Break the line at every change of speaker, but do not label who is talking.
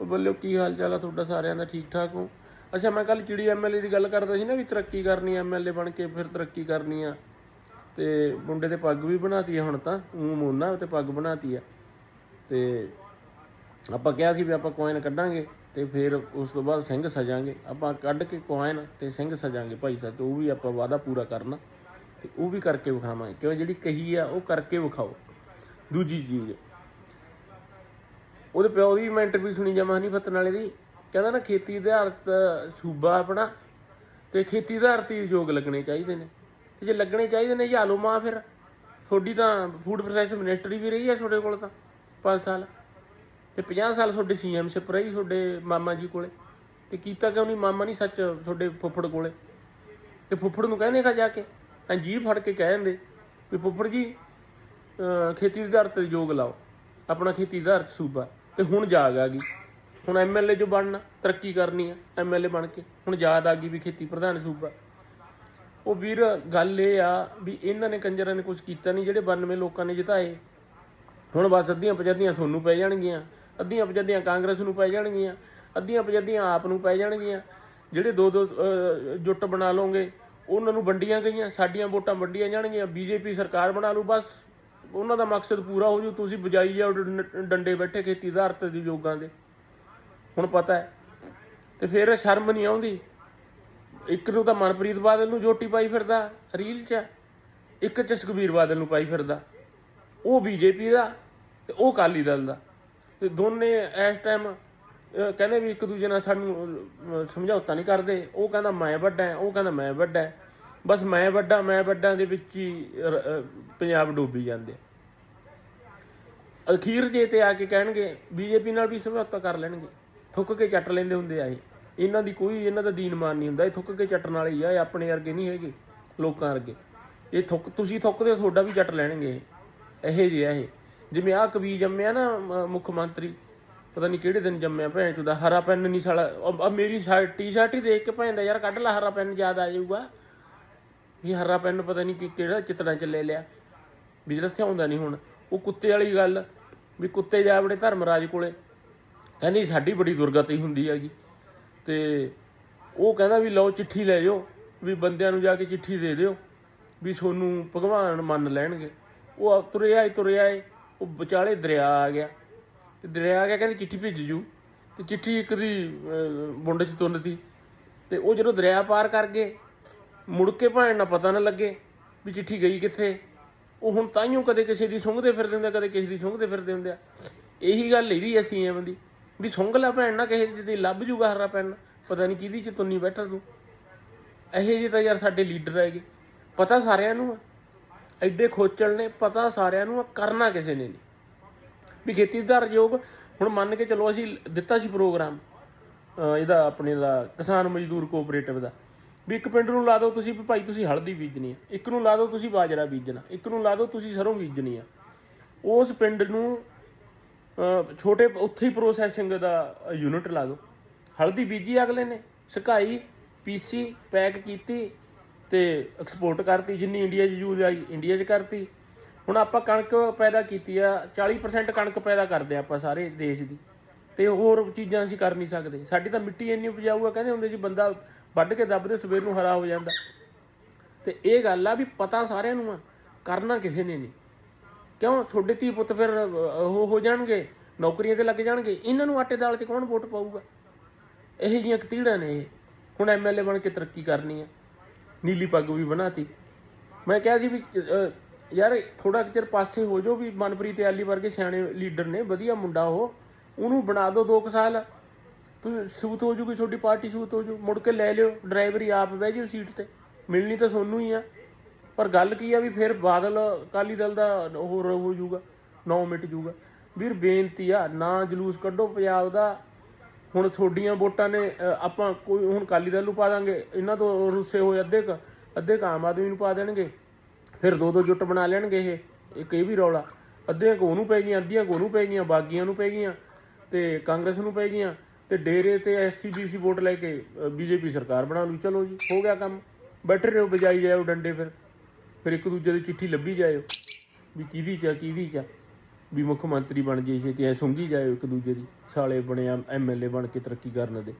ਉਹ ਬੋਲਿਓ, ਕੀ ਹਾਲ ਚਾਲ ਆ ਤੁਹਾਡਾ ਸਾਰਿਆਂ ਦਾ? ਠੀਕ ਠਾਕ ਹੋ? ਅੱਛਾ, ਮੈਂ ਕੱਲ ਚਿੜੀ ਐਮਐਲਏ ਦੀ ਗੱਲ ਕਰਦਾ ਸੀ ਨਾ ਵੀ ਤਰੱਕੀ ਕਰਨੀ ਐਮਐਲਏ ਬਣ ਕੇ ਫਿਰ ਤਰੱਕੀ ਕਰਨੀ ਆ। ਤੇ ਮੁੰਡੇ ਤੇ ਪੱਗ ਵੀ ਬਣਾਤੀ ਆ ਹੁਣ ਤਾਂ ਉਹ ਮੋਨਾ ਤੇ ਪੱਗ ਬਣਾਤੀ ਆ। ਤੇ ਆਪਾਂ ਕਿਹਾ ਸੀ ਵੀ ਆਪਾਂ ਕੋਇਨ ਕੱਢਾਂਗੇ ਤੇ ਫਿਰ ਉਸ ਤੋਂ ਬਾਅਦ ਸਿੰਘ ਸਜਾਂਗੇ। ਆਪਾਂ ਕੱਢ ਕੇ ਕੋਇਨ ਤੇ ਸਿੰਘ ਸਜਾਂਗੇ ਭਾਈ ਸਾਹਿਬ, ਤੇ ਉਹ ਵੀ ਆਪਾਂ ਵਾਅਦਾ ਪੂਰਾ ਕਰਨਾ। ਤੇ ਉਹ ਵੀ ਕਰਕੇ ਵਿਖਾਵਾਂਗੇ। ਕਿਉਂ? ਜਿਹੜੀ ਕਹੀ ਆ, ਉਹ ਕਰਕੇ ਵਿਖਾਓ। ਦੂਜੀ ਚੀਜ਼ ਉਹਦੇ ਪਿਓ ਦੀ ਮੈਂ ਇੰਟਰਵਿਊ ਸੁਣੀ ਜਾਵਾਂ ਨਹੀਂ ਫਤਨ ਵਾਲੇ ਦੀ। ਕਹਿੰਦਾ ਨਾ ਖੇਤੀ ਆਧਾਰਿਤ ਸੂਬਾ ਆਪਣਾ ਤੇ ਖੇਤੀ ਆਧਾਰਿਤ ਯੋਗ ਲੱਗਣੇ ਚਾਹੀਦੇ ਨੇ। ਤੇ ਜੇ ਲੱਗਣੇ ਚਾਹੀਦੇ ਨੇ ਜਾਂ ਲਓ ਮਾਂ ਫਿਰ ਤੁਹਾਡੀ ਤਾਂ ਫੂਡ ਪ੍ਰੋਸੈਸ ਮਿਨਿਸਟਰੀ ਵੀ ਰਹੀ ਹੈ ਤੁਹਾਡੇ ਕੋਲ ਤਾਂ 5 ਸਾਲ। ਤੇ 50 ਸਾਲ ਤੁਹਾਡੇ ਸੀਐਮ ਸਿਪ ਰਹੀ ਤੁਹਾਡੇ ਮਾਮਾ ਜੀ ਕੋਲੇ। ਤੇ ਕੀਤਾ ਕਿਉਂ ਨਹੀਂ? ਮਾਮਾ ਨਹੀਂ ਸੱਚ ਤੁਹਾਡੇ ਫੁੱਫੜ ਕੋਲੇ। ਤੇ ਫੁੱਫੜ ਨੂੰ ਕਹਿੰਦੇ ਕਾ ਜਾ ਕੇ। ਅੰਜੀਰ ਫੜ ਕੇ ਕਹਿ ਦਿੰਦੇ ਵੀ ਫੁੱਫੜ ਜੀ, ਅਹ ਖੇਤੀ ਆਧਾਰਿਤ ਯੋਗ ਲਾਓ, ਆਪਣਾ ਖੇਤੀ ਆਧਾਰਿਤ ਸੂਬਾ। ਤੇ ਹੁਣ ਜਾਗ ਆ ਗਈ। ਹੁਣ ਐਮਐਲਏ ਜੋ ਬਣਨਾ, ਤਰੱਕੀ ਕਰਨੀ ਆ ਐਮਐਲਏ ਬਣ ਕੇ। ਹੁਣ ਯਾਦ ਆ ਗਈ ਵੀ ਖੇਤੀ ਪ੍ਰਧਾਨ ਸੂਬਾ। ਉਹ ਵੀਰ, ਗੱਲ ਇਹ ਆ ਵੀ ਇਹਨਾਂ ਨੇ ਕੰਜਰਾਂ ਨੇ ਕੁਝ ਕੀਤਾ ਨਹੀਂ, ਜਿਹੜੇ 92 ਲੋਕਾਂ ਨੇ ਜਿਤਾਏ। ਹੁਣ ਬਸ ਅੱਧੀਆਂ ਪਜੱਦੀਆਂ ਤੁਹਾਨੂੰ ਪੈ ਜਾਣਗੀਆਂ, ਅੱਧੀਆਂ ਪਜੱਦੀਆਂ ਕਾਂਗਰਸ ਨੂੰ ਪੈ ਜਾਣਗੀਆਂ, ਅੱਧੀਆਂ ਪਜੱਦੀਆਂ ਆਪ ਨੂੰ ਪੈ ਜਾਣਗੀਆਂ। ਜਿਹੜੇ ਦੋ ਦੋ ਜੁੱਟ ਬਣਾ ਲਓਗੇ, ਉਹਨਾਂ ਨੂੰ ਵੰਡੀਆਂ ਗਈਆਂ, ਸਾਡੀਆਂ ਵੋਟਾਂ ਵੰਡੀਆਂ ਜਾਣਗੀਆਂ, ਬੀਜੇਪੀ ਸਰਕਾਰ ਬਣਾ ਲੂ ਬਸ। ਉਹਨਾਂ ਦਾ ਮਕਸਦ ਪੂਰਾ ਹੋ ਜੂ, ਤੁਸੀਂ ਬਜਾਈ ਜਾਓ ਡੰਡੇ ਬੈਠੇ ਖੇਤੀ ਆਧਾਰਿਤ ਦੇ ਯੋਗਾਂ ਦੇ। ਹੁਣ ਪਤਾ ਹੈ। ਤੇ ਫਿਰ ਸ਼ਰਮ ਨਹੀਂ ਆਉਂਦੀ। ਇੱਕ ਨੂੰ ਤਾਂ ਮਨਪ੍ਰੀਤ ਬਾਦਲ ਨੂੰ ਜੋਟੀ ਪਾਈ ਫਿਰਦਾ, ਰੀਲ 'ਚ ਇੱਕ 'ਚ ਸੁਖਬੀਰ ਬਾਦਲ ਨੂੰ ਪਾਈ ਫਿਰਦਾ। ਉਹ ਬੀਜੇਪੀ ਦਾ ਤੇ ਉਹ ਕਾਲੀ ਦਲ ਦਾ। ਤੇ ਦੋਨੇ ਇਸ ਟਾਈਮ ਕਹਿੰਦੇ ਵੀ ਇੱਕ ਦੂਜੇ ਨਾਲ ਸਾਨੂੰ ਸਮਝੌਤਾ ਨਹੀਂ ਕਰਦੇ। ਉਹ ਕਹਿੰਦਾ ਮੈਂ ਵੱਡਾ ਉਹ ਕਹਿੰਦਾ ਮੈਂ ਵੱਡਾ ਬਸ ਮੈਂ ਵੱਡਾ ਮੈਂ ਵੱਡਾ ਦੇ ਵਿੱਚ ਹੀ ਪੰਜਾਬ ਡੁੱਬੀ ਜਾਂਦੇ ਅਖੀਰ ਜੇ ਤੇ ਆ ਕੇ ਕਹਿਣਗੇ, ਬੀਜੇਪੀ ਨਾਲ ਵੀ ਸਮਝੌਤਾ ਕਰ ਲੈਣਗੇ। ਥੁੱਕ ਕੇ ਚੱਟ ਲੈਂਦੇ ਹੁੰਦੇ ਆ ਇਹ। ਇਹਨਾਂ ਦੀ ਕੋਈ, ਇਹਨਾਂ ਦਾ ਦੀਨ ਮਾਨ ਨਹੀਂ ਹੁੰਦਾ। ਇਹ ਥੁੱਕ ਕੇ ਚੱਟਣ ਵਾਲੇ ਹੀ ਆ, ਇਹ ਆਪਣੇ ਵਰਗੇ ਨਹੀਂ ਹੈਗੇ, ਲੋਕਾਂ ਵਰਗੇ। ਇਹ ਥੁੱਕ, ਤੁਸੀਂ ਥੁੱਕਦੇ ਹੋ, ਤੁਹਾਡਾ ਵੀ ਚੱਟ ਲੈਣਗੇ ਇਹ। ਇਹੋ ਜਿਹੇ ਆ ਇਹ। ਜਿਵੇਂ ਆ ਕਵੀ ਜੰਮਿਆ ਨਾ ਮੁੱਖ ਮੰਤਰੀ, ਪਤਾ ਨਹੀਂ ਕਿਹੜੇ ਦਿਨ ਜੰਮਿਆ ਭੈਣ ਚੋਦਾ ਹਰਾ ਪੈਨ ਨਹੀਂ ਸਾਲਾ ਮੇਰੀ ਸ਼ਰਟ ਟੀ-ਸ਼ਰਟ ਹੀ ਦੇਖ ਕੇ ਭੈਣ ਦਾ, ਯਾਰ ਕੱਢ ਲੈ, ਹਰਾ ਪੈਨ, ਯਾਦ ਆ ਜਾਊਗਾ। ਵੀ ਹਰਾ ਪੈਨ ਪਤਾ ਨਹੀਂ ਕਿ ਕਿਹੜਾ ਚਿੱਤਰਾਂ ਚ ਲੈ ਲਿਆ। ਵੀ ਜਿਹੜਾ ਥਿਆਉਂਦਾ ਨਹੀਂ ਹੁਣ। ਉਹ ਕੁੱਤੇ ਵਾਲੀ ਗੱਲ ਵੀ ਕੁੱਤੇ ਜਾ ਬੜੇ ਧਰਮਰਾਜ ਕੋਲੇ। ਕਹਿੰਦੀ ਸਾਡੀ ਬੜੀ ਦੁਰਗਤੀ ਹੁੰਦੀ ਹੈਗੀ। ਤੇ ਉਹ ਕਹਿੰਦਾ ਵੀ ਲਓ ਚਿੱਠੀ ਲੈ ਜਾਓ ਵੀ ਬੰਦਿਆਂ ਨੂੰ ਜਾ ਕੇ ਚਿੱਠੀ ਦੇ ਦਿਓ ਵੀ ਤੁਹਾਨੂੰ ਭਗਵਾਨ ਮੰਨ ਲੈਣਗੇ। ਉਹ ਆ- ਤੁਰਿਆ ਹੀ ਤੁਰਿਆ ਏ ਉਹ ਵਿਚਾਲੇ ਦਰਿਆ ਆ ਗਿਆ। ਤੇ ਦਰਿਆ ਆ ਗਿਆ ਕਹਿੰਦੇ ਚਿੱਠੀ ਭੇਜ ਜੂ। ਤੇ ਚਿੱਠੀ ਇੱਕ ਦੀ ਅਹ, ਬੁੰਡ 'ਚ ਤੁੰਨਤੀ ਤੇ ਉਹ ਜਦੋਂ ਦਰਿਆ ਪਾਰ ਕਰ ਗਏ ਮੁੜ ਕੇ ਭਾਣ ਨਾ ਪਤਾ ਨਾ ਲੱਗੇ ਵੀ ਚਿੱਠੀ ਗਈ ਕਿੱਥੇ। ਉਹ ਹੁਣ ਤਾਈਓ ਕਦੇ ਕਿਸੇ ਦੀ ਸੁੰਘਦੇ ਫਿਰਦੇ ਹੁੰਦੇ ਆ, ਕਦੇ ਕਿਸੇ ਦੀ ਸੁੰਘਦੇ ਫਿਰਦੇ ਹੁੰਦੇ ਆ। ਇਹੀ ਗੱਲ ਇਹਦੀ ਅਸੀਂ ਐਵੇਂ ਦੀ ਵੀ ਸੁੰਘ ਲੈ ਭੈਣ ਨਾ ਕਿਸੇ ਦੀ ਲੱਭ ਜੂਗਾ ਹਰਾ ਪੈਨ ਪਤਾ ਨਹੀਂ ਕਿਹਦੀ ਚ ਤੁੰਨੀ ਬੈਠਾ ਤੂੰ। ਇਹੋ ਜਿਹੇ ਤਾਂ ਯਾਰ ਸਾਡੇ ਲੀਡਰ ਹੈਗੇ। ਪਤਾ ਸਾਰਿਆਂ ਨੂੰ ਆ। ਐਡੇ ਖੋਚਲ ਨੇ ਪਤਾ ਸਾਰਿਆਂ ਨੂੰ ਆ, ਕਰਨਾ ਕਿਸੇ ਨੇ ਨਹੀਂ। ਵੀ ਖੇਤੀ ਦਾ ਯੋਗ ਹੁਣ ਮੰਨ ਕੇ ਚਲੋ ਅਸੀਂ ਦਿੱਤਾ ਸੀ ਪ੍ਰੋਗਰਾਮ ਇਹਦਾ ਆਪਣੇ ਦਾ ਕਿਸਾਨ ਮਜ਼ਦੂਰ ਕੋਆਪਰੇਟਿਵ ਦਾ। ਵੀ ਇੱਕ ਪਿੰਡ ਨੂੰ ਲਾ ਦਿਓ ਤੁਸੀਂ ਵੀ ਭਾਈ ਤੁਸੀਂ ਹਲਦੀ ਬੀਜਣੀ ਆ। ਇੱਕ ਨੂੰ ਲਾ ਦਿਓ ਤੁਸੀਂ ਬਾਜਰਾ ਬੀਜਣਾ। ਇੱਕ ਨੂੰ ਲਾ ਦਿਓ ਤੁਸੀਂ ਸਰੋਂ ਬੀਜਣੀ ਆ। ਉਸ ਪਿੰਡ ਨੂੰ ਛੋਟੇ ਉੱਥੇ ਹੀ ਪ੍ਰੋਸੈਸਿੰਗ ਦਾ ਯੂਨਿਟ ਲਾ ਦਿਓ। ਹਲਦੀ ਬੀਜੀ ਅਗਲੇ ਨੇ। ਸੁਕਾਈ, ਪੀਸੀ, ਪੈਕ ਕੀਤੀ ਤੇ ਐਕਸਪੋਰਟ ਕਰਤੀ। ਜਿੰਨੀ ਇੰਡੀਆ 'ਚ ਯੂਜ਼ ਆਈ ਇੰਡੀਆ 'ਚ ਕਰਤੀ। ਹੁਣ ਆਪਾਂ ਕਣਕ ਪੈਦਾ ਕੀਤੀ ਆ। 40% ਕਣਕ ਪੈਦਾ ਕਰਦੇ ਆ ਆਪਾਂ ਸਾਰੇ ਦੇਸ਼ ਦੀ। ਤੇ ਹੋਰ ਚੀਜ਼ਾਂ ਅਸੀਂ ਕਰ ਨਹੀਂ ਸਕਦੇ। ਸਾਡੀ ਤਾਂ ਮਿੱਟੀ ਇੰਨੀ ਉਪਜਾਊ ਆ, ਕਹਿੰਦੇ ਹੁੰਦੇ ਜੀ ਬੰਦਾ ਵੱਢ ਕੇ ਦੱਬਦੇ ਸਵੇਰ ਨੂੰ ਹਰਾ ਹੋ ਜਾਂਦਾ। ਤੇ ਇਹ ਗੱਲ ਆ ਵੀ ਪਤਾ ਸਾਰਿਆਂ ਨੂੰ ਆ ਕਰਨਾ ਕਿਸੇ ਨੇ ਨਹੀਂ। ਕਿਉਂ? ਤੁਹਾਡੇ ਧੀ ਪੁੱਤ ਫਿਰ ਉਹ ਹੋ ਜਾਣਗੇ ਨੌਕਰੀਆਂ ਤੇ ਲੱਗ ਜਾਣਗੇ। ਇਹਨਾਂ ਨੂੰ ਆਟੇ ਦਾਲ 'ਚ ਕੌਣ ਵੋਟ ਪਾਊਗਾ? ਇਹੋ ਜਿਹੀਆਂ ਕਤੀੜਾਂ ਨੇ ਇਹ। ਹੁਣ ਐਮਐਲਏ ਬਣ ਕੇ ਤਰੱਕੀ ਕਰਨੀ ਆ। ਨੀਲੀ ਪੱਗ ਵੀ ਬਣਾਤੀ। ਮੈਂ ਕਿਹਾ ਸੀ ਵੀ ਅਹ, ਯਾਰ ਥੋੜਾ ਚਿਰ ਪਾਸੇ ਹੋ ਜਾਓ ਵੀ ਮਨਪ੍ਰੀਤ ਐਲੀ ਵਰਗੇ ਸਿਆਣੇ ਲੀਡਰ ਨੇ ਵਧੀਆ ਮੁੰਡਾ ਉਹ। ਉਹਨੂੰ ਬਣਾ ਦਿਓ 2 ਸਾਲ। ਤੂੰ ਸੂਤ ਹੋ ਜੂਗੀ, ਤੁਹਾਡੀ ਪਾਰਟੀ ਸੂਤ ਹੋ ਜੂ। ਮੁੜ ਕੇ ਲੈ ਲਿਓ, ਡਰਾਈਵਰੀ ਆਪ ਬਹਿ ਜਿਓ ਸੀਟ ਤੇ। ਮਿਲਣੀ ਤਾਂ ਸੋਨੂੰ ਹੀ ਆ। ਪਰ ਗੱਲ ਕੀ ਆ ਵੀ ਫਿਰ ਬਾਦਲ, ਅਕਾਲੀ ਦਲ ਦਾ ਹੋਰ ਹੋ ਜੂਗਾ, ਨੌ ਮਿੰਟ ਜੂਗਾ। ਵੀਰ, ਬੇਨਤੀ ਆ, ਨਾ ਜਲੂਸ ਕੱਢੋ ਪੰਜਾਬ ਦਾ। ਹੁਣ ਤੁਹਾਡੀਆਂ ਵੋਟਾਂ ਨੇ ਆਪਾਂ ਕੋਈ ਹੁਣ ਅਕਾਲੀ ਦਲ ਨੂੰ ਪਾ ਦਾਂਗੇ। ਇਹਨਾਂ ਤੋਂ ਰੁੱਸੇ ਹੋਏ ਅੱਧੇ ਕ, ਅੱਧੇ ਕੁ ਆਮ ਆਦਮੀ ਨੂੰ ਪਾ ਦੇਣਗੇ। ਫਿਰ ਦੋ ਦੋ ਜੁੱਟ ਬਣਾ ਲੈਣਗੇ ਇਹ, ਇੱਕ ਇਹ ਵੀ ਰੌਲਾ। ਅੱਧੀਆਂ ਕੋ ਉਹਨੂੰ ਪੈ ਗਈਆਂ, ਅੱਧੀਆਂ ਕੋ ਉਹਨੂੰ ਪੈ ਗਈਆਂ, ਬਾਗੀਆਂ ਨੂੰ ਪੈ ਗਈਆਂ ਤੇ ਕਾਂਗਰਸ ਨੂੰ ਪੈ ਗਈਆਂ। ਤੇ ਡੇਰੇ ਤੇ ਐਸਸੀਬੀਸੀ ਵੋਟ ਲੈ ਕੇ ਬੀਜੇਪੀ ਸਰਕਾਰ ਬਣਾ ਲੂ ਚਲੋ ਜੀ ਹੋ ਗਿਆ ਕੰਮ। ਬੈਠੇ ਰਹੋ ਬਜਾਈ ਜਾਓ ਡੰਡੇ ਫਿਰ। ਫਿਰ ਇੱਕ ਦੂਜੇ ਦੀ ਚਿੱਠੀ ਲੱਭੀ ਜਾਇਓ। ਵੀ ਕਿਹਦੀ ਚ ਆ, ਕਿਹਦੀ ਚ। ਆ। ਵੀ ਮੁੱਖ ਮੰਤਰੀ ਬਣ ਜੇ ਛੇਤੀ ਐ ਸੁੰਗੀ ਜਾਇਓ ਇੱਕ ਦੂਜੇ ਦੀ। ਸਾਲੇ ਬਣਿਆ ਐਮਐਲਏ ਬਣ ਕੇ ਤਰੱਕੀ ਕਰਨ ਦੇ।